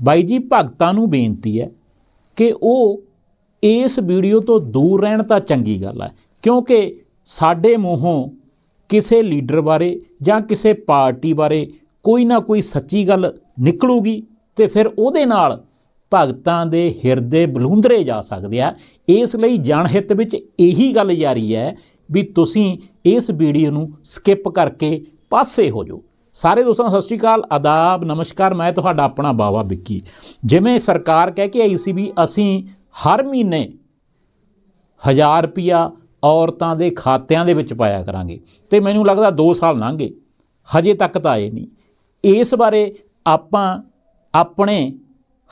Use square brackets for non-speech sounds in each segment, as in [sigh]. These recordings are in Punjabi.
ਬਾਈ ਜੀ, ਭਗਤਾਂ ਨੂੰ ਬੇਨਤੀ ਹੈ ਕਿ ਉਹ ਇਸ ਵੀਡੀਓ ਤੋਂ ਦੂਰ ਰਹਿਣ ਤਾਂ ਚੰਗੀ ਗੱਲ ਹੈ, ਕਿਉਂਕਿ ਸਾਡੇ ਮੂੰਹੋਂ ਕਿਸੇ ਲੀਡਰ ਬਾਰੇ ਜਾਂ ਕਿਸੇ ਪਾਰਟੀ ਬਾਰੇ ਕੋਈ ਨਾ ਕੋਈ ਸੱਚੀ ਗੱਲ ਨਿਕਲੂਗੀ ਤੇ ਫਿਰ ਉਹਦੇ ਨਾਲ ਭਗਤਾਂ ਦੇ ਹਿਰਦੇ ਬਲੂੰਦਰੇ ਜਾ ਸਕਦੇ ਆ। ਇਸ ਲਈ ਜਨਹਿੱਤ ਵਿੱਚ ਇਹੀ ਗੱਲ ਜਾਰੀ ਹੈ ਵੀ ਤੁਸੀਂ ਇਸ ਵੀਡੀਓ ਨੂੰ ਸਕਿਪ ਕਰਕੇ ਪਾਸੇ ਹੋ ਜਾਓ। ਸਾਰੇ ਦੋਸਤਾਂ ਸਤਿ ਸ਼੍ਰੀ ਅਕਾਲ, ਆਦਾਬ, ਨਮਸਕਾਰ, ਮੈਂ ਤੁਹਾਡਾ ਆਪਣਾ ਬਾਵਾ ਵਿੱਕੀ। ਜਿਵੇਂ ਸਰਕਾਰ ਕਹਿ ਕੇ ਆਈ ਸੀ ਵੀ ਅਸੀਂ ਹਰ ਮਹੀਨੇ 1000 ਰੁਪਿਆ ਔਰਤਾਂ ਦੇ ਖਾਤਿਆਂ ਦੇ ਵਿੱਚ ਪਾਇਆ ਕਰਾਂਗੇ ਤੇ ਮੈਨੂੰ ਲੱਗਦਾ 2 ਸਾਲ ਲੰਘ ਗਏ ਹਜੇ ਤੱਕ ਤਾਂ ਆਏ ਨਹੀਂ। ਇਸ ਬਾਰੇ ਆਪਾਂ ਆਪਣੇ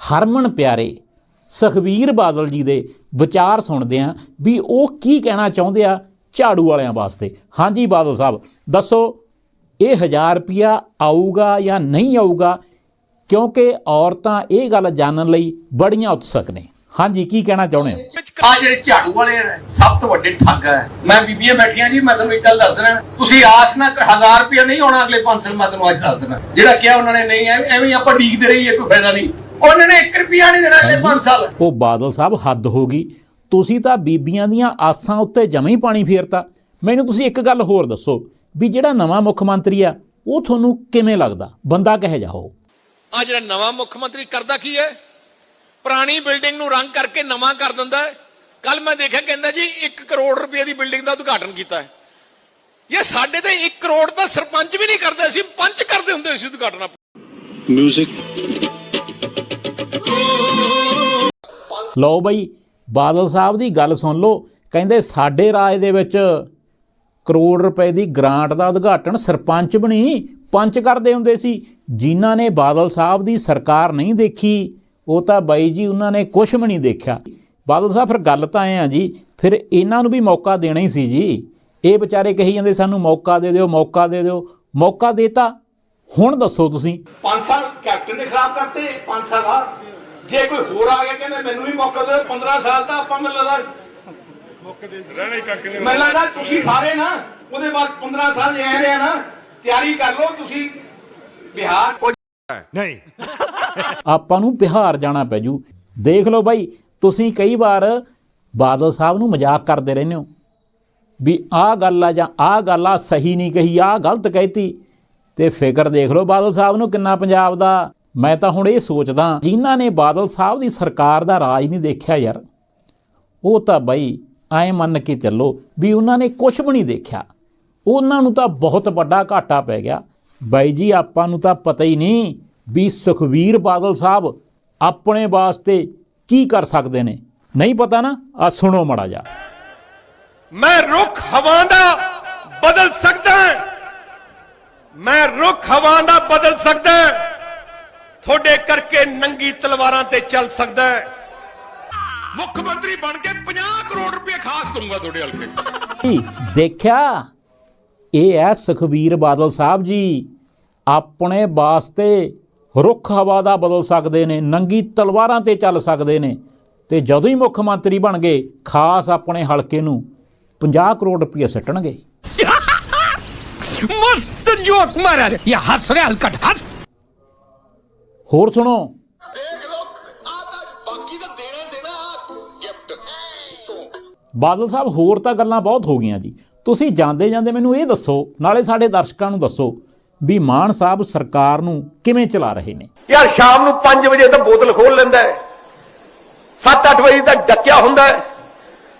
ਹਰਮਨ ਪਿਆਰੇ ਸੁਖਬੀਰ ਬਾਦਲ ਜੀ ਦੇ ਵਿਚਾਰ ਸੁਣਦੇ ਹਾਂ ਵੀ ਉਹ ਕੀ ਕਹਿਣਾ ਚਾਹੁੰਦੇ ਆ ਝਾੜੂ ਵਾਲਿਆਂ ਵਾਸਤੇ। ਹਾਂਜੀ ਬਾਦਲ ਸਾਹਿਬ, ਦੱਸੋ ਇਹ 1000 ਰੁਪਿਆ ਆਊਗਾ ਜਾਂ ਨਹੀਂ ਆਊਗਾ ਕਿਉਂਕਿ ਔਰਤਾਂ ਇਹ ਗੱਲ ਜਾਣਨ ਲਈ ਬੜੀਆਂ ਉਤਸੁਕ ਨੇ। ਹਾਂਜੀ ਕੀ ਕਹਿਣਾ ਚਾਹੁੰਦੇ ਹੋ? ਆ ਜਿਹੜੇ ਝਾੜੂ ਵਾਲੇ ਸਭ ਤੋਂ ਵੱਡੇ ਠੱਗ ਹੈ। ਮੈਂ ਬੀਬੀਆਂ ਬੈਠੀਆਂ ਜੀ ਮੈਂ ਤੁਹਾਨੂੰ ਇੱਕ ਗੱਲ ਦੱਸ ਰਿਹਾ। ਤੁਸੀਂ ਆਸ ਨਾ 1000 ਰੁਪਏ ਨਹੀਂ ਆਉਣਾ ਅਗਲੇ 5 ਸਾਲ ਮੈਂ ਤੁਹਾਨੂੰ ਅੱਜ ਦੱਸ ਦੇਣਾ ਜਿਹੜਾ ਕਿਹਾ ਉਹਨਾਂ ਨੇ ਨਹੀਂ ਐਵੇਂ ਆਪਾਂ ਡੀਕਦੇ ਰਹੀਏ ਕੋਈ ਫਾਇਦਾ ਨਹੀਂ। ਉਹਨਾਂ ਨੇ 1 ਰੁਪਿਆ ਨਹੀਂ ਦੇਣਾ ਅਗਲੇ 5 ਸਾਲ। ਉਹ ਬਾਦਲ ਸਾਹਿਬ ਹੱਦ ਹੋ ਗਈ। ਤੁਸੀਂ ਤਾਂ ਬੀਬੀਆਂ ਦੀਆਂ ਆਸਾਂ ਉੱਤੇ ਜਮੇ ਹੀ ਪਾਣੀ ਫੇਰਤਾ। ਮੈਨੂੰ ਤੁਸੀਂ ਇੱਕ ਗੱਲ ਹੋਰ ਦੱਸੋ। ਵੀ ਜਿਹੜਾ ਨਵਾਂ ਮੁੱਖ ਮੰਤਰੀ ਆ ਉਹ ਤੁਹਾਨੂੰ ਕਿਵੇਂ ਲੱਗਦਾ? ਬੰਦਾ ਕਹੇ ਜਾਓ ਆ ਜਿਹੜਾ ਨਵਾਂ ਮੁੱਖ ਮੰਤਰੀ ਕਰਦਾ ਕੀ ਹੈ? ਪੁਰਾਣੀ ਬਿਲਡਿੰਗ ਨੂੰ ਰੰਗ ਕਰਕੇ ਨਵਾਂ ਕਰ ਦਿੰਦਾ ਹੈ। ਕੱਲ ਮੈਂ ਦੇਖਿਆ ਕਹਿੰਦਾ ਜੀ 1 ਕਰੋੜ ਰੁਪਏ ਦੀ ਬਿਲਡਿੰਗ ਦਾ ਉਦਘਾਟਨ ਕੀਤਾ ਹੈ। ਇਹ ਸਾਡੇ ਤੇ 1 ਕਰੋੜ ਦਾ ਸਰਪੰਚ ਵੀ ਨਹੀਂ ਕਰਦੇ ਸੀ ਪੰਚ ਕਰਦੇ ਹੁੰਦੇ ਸੀ ਉਦਘਾਟਨ। Music ਲਓ ਬਈ ਬਾਦਲ ਸਾਹਿਬ ਦੀ ਗੱਲ ਸੁਣ ਲਓ। ਕਹਿੰਦੇ ਸਾਡੇ ਰਾਜ ਦੇ ਵਿੱਚ ਕਰੋੜ ਰੁਪਏ ਦੀ ਗ੍ਰਾਂਟ ਦਾ ਉਦਘਾਟਨ ਸਰਪੰਚ ਬਣੀ, ਪੰਚ ਕਰਦੇ ਹੁੰਦੇ ਸੀ। ਜਿਨ੍ਹਾਂ ਨੇ ਬਾਦਲ ਸਾਹਿਬ ਦੀ ਸਰਕਾਰ ਨਹੀਂ ਦੇਖੀ, ਉਹ ਤਾਂ ਬਾਈ ਜੀ ਉਹਨਾਂ ਨੇ ਕੁਝ ਵੀ ਨਹੀਂ ਦੇਖਿਆ। ਬਾਦਲ ਸਾਹਿਬ, ਫਿਰ ਗੱਲ ਤਾਂ ਐ ਆ ਜੀ, ਫਿਰ ਇਹਨਾਂ ਨੂੰ ਵੀ ਮੌਕਾ ਦੇਣਾ ਹੀ ਸੀ ਜੀ। ਇਹ ਵਿਚਾਰੇ ਕਹੀ ਜਾਂਦੇ ਸਾਨੂੰ ਮੌਕਾ ਦੇ ਦਿਓ, ਮੌਕਾ ਦੇ ਦਿਓ। ਮੌਕਾ ਦੇਤਾ, ਹੁਣ ਦੱਸੋ ਤੁਸੀਂ। 5 ਸਾਲ ਕੈਪਟਨ ਨੇ ਖਰਾਬ ਕਰਤੇ 5 ਸਾਲ ਆ ਜੇ ਕੋਈ ਹੋਰ ਆ ਗਿਆ, ਕਹਿੰਦਾ ਮੈਨੂੰ ਵੀ ਮੌਕਾ ਦਿਓ 15 ਸਾਲ ਤਾਂ ਆਪਾਂ ਮੈਨੂੰ ਲੱਗਦਾ ਰਹਿਣਾ ਹੀ ਕੱਕ ਨਹੀਂ। ਮੈਨੂੰ ਲੱਗਦਾ ਤੁਸੀਂ ਸਾਰੇ ਨਾ ਉਹਦੇ ਬਾਅਦ 15 ਸਾਲ ਐ ਰਿਹਾ ਨਾ ਤਿਆਰੀ ਕਰ ਲਓ ਤੁਸੀਂ ਬਿਹਾਰ ਆਪਾਂ ਨੂੰ ਬਿਹਾਰ ਜਾਣਾ ਪੈ ਜੂ। ਦੇਖ ਲਓ ਬਾਈ ਤੁਸੀਂ ਕਈ ਵਾਰ ਬਾਦਲ ਸਾਹਿਬ ਨੂੰ ਮਜ਼ਾਕ ਕਰਦੇ ਰਹਿੰਦੇ ਹੋ। ਵੀ ਆਹ ਗੱਲ ਆ ਜਾਂ ਆਹ ਗੱਲ ਆ ਸਹੀ ਨਹੀਂ ਕਹੀ ਆਹ ਗਲਤ ਕਹਿਤੀ। ਤੇ ਫਿਕਰ ਦੇਖ ਲਓ ਬਾਦਲ ਸਾਹਿਬ ਨੂੰ ਕਿੰਨਾ ਪੰਜਾਬ ਦਾ। ਮੈਂ ਤਾਂ ਹੁਣ ਇਹ ਸੋਚਦਾ ਜਿਨ੍ਹਾਂ ਨੇ ਬਾਦਲ ਸਾਹਿਬ ਦੀ ਸਰਕਾਰ ਦਾ ਰਾਜ ਨਹੀਂ ਦੇਖਿਆ ਯਾਰ ਉਹ ਤਾਂ ਬਈ ਐ ਮੰਨ ਕੇ ਚੱਲੋ ਵੀ ਉਹਨਾਂ ਨੇ ਕੁਝ ਵੀ ਨਹੀਂ ਦੇਖਿਆ। ਉਹਨਾਂ ਨੂੰ ਤਾਂ ਬਹੁਤ ਵੱਡਾ ਘਾਟਾ ਪੈ ਗਿਆ। ਬਾਈ ਜੀ, ਆਪਾਂ ਨੂੰ ਤਾਂ ਪਤਾ ਹੀ ਨਹੀਂ ਵੀ ਸੁਖਵੀਰ ਬਾਦਲ ਸਾਹਿਬ ਆਪਣੇ ਵਾਸਤੇ ਕੀ ਕਰ ਸਕਦੇ ਨੇ। ਨਹੀਂ ਪਤਾ ਨਾ? ਆ ਸੁਣੋ ਮੜਾ ਜਾ ਮੈਂ ਰੁੱਖ ਹਵਾ ਦਾ ਬਦਲ ਸਕਦਾ ਮੈਂ ਰੁੱਖ ਹਵਾ ਦਾ ਬਦਲ ਸਕਦਾ ਤੁਹਾਡੇ ਕਰਕੇ ਨੰਗੀ ਤਲਵਾਰਾਂ ਤੇ ਚੱਲ ਸਕਦਾ ਮੁੱਖ ਮੰਤਰੀ ਬਣ ਕੇ 50 ਕਰੋੜ ਰੁਪਏ ਖਾਸ ਦੂੰਗਾ ਤੁਹਾਡੇ ਹਲਕੇ ਦੇਖਿਆ? ਇਹ ਹੈ ਸੁਖਬੀਰ ਬਾਦਲ ਸਾਹਿਬ ਜੀ। ਆਪਣੇ ਵਾਸਤੇ ਰੁੱਖ ਹਵਾ ਦਾ ਬਦਲ ਸਕਦੇ ਨੇ ਨੰਗੀ ਤਲਵਾਰਾਂ ਤੇ ਚੱਲ ਸਕਦੇ ਨੇ। ਤੇ ਜਦੋਂ ਹੀ ਮੁੱਖ ਮੰਤਰੀ ਬਣ ਗਏ ਖਾਸ ਆਪਣੇ ਹਲਕੇ ਨੂੰ 50 ਕਰੋੜ ਰੁਪਏ ਸੱਟਣਗੇ। ਮਸਤ ਜੋਕ ਮਾਰਿਆ ਯਾ ਹੱਸ ਰਿਹਾ ਹਲਕਟ ਹੱਸ। ਹੋਰ ਸੁਣੋ ਬਾਦਲ ਸਾਹਿਬ ਹੋਰ ਤਾਂ ਗੱਲਾਂ ਬਹੁਤ ਹੋ ਗਈਆਂ ਜੀ। ਤੁਸੀਂ ਜਾਂਦੇ ਜਾਂਦੇ ਮੈਨੂੰ ਇਹ ਦੱਸੋ ਨਾਲੇ ਸਾਡੇ ਦਰਸ਼ਕਾਂ ਨੂੰ ਦੱਸੋ ਵੀ ਮਾਨ ਸਾਹਿਬ ਸਰਕਾਰ ਨੂੰ ਕਿਵੇਂ ਚਲਾ ਰਹੇ ਨੇ। ਯਾਰ ਸ਼ਾਮ ਨੂੰ 5 ਵਜੇ ਤਾਂ ਬੋਤਲ ਖੋਲ ਲੈਂਦਾ ਹੈ। 7-8 ਵਜੇ ਤੱਕ ਡੱਕਿਆ ਹੁੰਦਾ ਹੈ।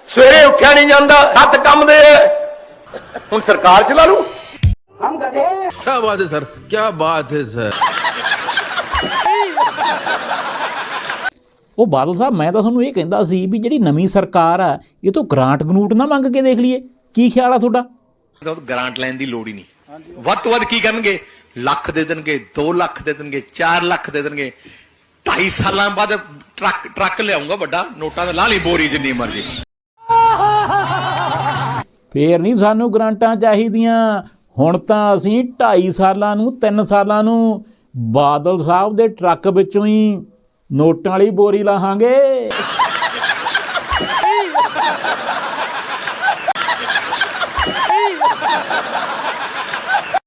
ਸਵੇਰੇ ਉੱਠਿਆ ਨਹੀਂ ਜਾਂਦਾ ਹੱਥ ਕੰਮਦੇ ਹੁਣ ਸਰਕਾਰ ਚਲਾ ਲੂ ਹਮ ਗੱਡੇ ਕੀ ਬਾਤ ਹੈ ਸਰ ਕੀ ਬਾਤ ਹੈ ਸਰ। [laughs] ਉਹ ਬਾਦਲ ਸਾਹਿਬ ਮੈਂ ਤਾਂ ਤੁਹਾਨੂੰ ਇਹ ਕਹਿੰਦਾ ਸੀ ਵੀ ਜਿਹੜੀ ਨਵੀਂ ਸਰਕਾਰ ਆ ਇਹ ਤੋਂ ਗ੍ਰਾਂਟ ਗਨੂਟ ਨਾ ਮੰਗ ਕੇ ਦੇਖ ਲਈਏ। ਕੀ ਖਿਆਲ ਆ ਤੁਹਾਡਾ? ਗ੍ਰਾਂਟ ਲੈਣ ਦੀ ਲੋੜ ਹੀ ਨਹੀਂ। ਵੱਧ ਤੋਂ ਵੱਧ ਕੀ ਕਰਨਗੇ? ਲੱਖ ਦੇ ਦੇਣਗੇ 2 ਲੱਖ ਦੇ ਦੇਣਗੇ 4 ਲੱਖ ਦੇ ਦੇਣਗੇ। 2.5 ਸਾਲਾਂ ਬਾਅਦ ਟਰੱਕ ਟਰੱਕ ਲਿਆਉਂਗਾ ਵੱਡਾ ਨੋਟਾਂ ਦਾ ਲਾ ਲਈ ਬੋਰੀ ਜਿੰਨੀ ਮਰਜ਼ੀ। ਫੇਰ ਨਹੀਂ ਸਾਨੂੰ ਗ੍ਰਾਂਟਾਂ ਚਾਹੀਦੀਆਂ। ਹੁਣ ਤਾਂ ਅਸੀਂ 2.5 ਸਾਲਾਂ ਨੂੰ 3 ਸਾਲਾਂ ਨੂੰ ਬਾਦਲ ਸਾਹਿਬ ਦੇ ਟਰੱਕ ਵਿੱਚੋਂ ਹੀ ਨੋਟਾਂ ਵਾਲੀ ਬੋਰੀ ਲਾਹਾਂਗੇ।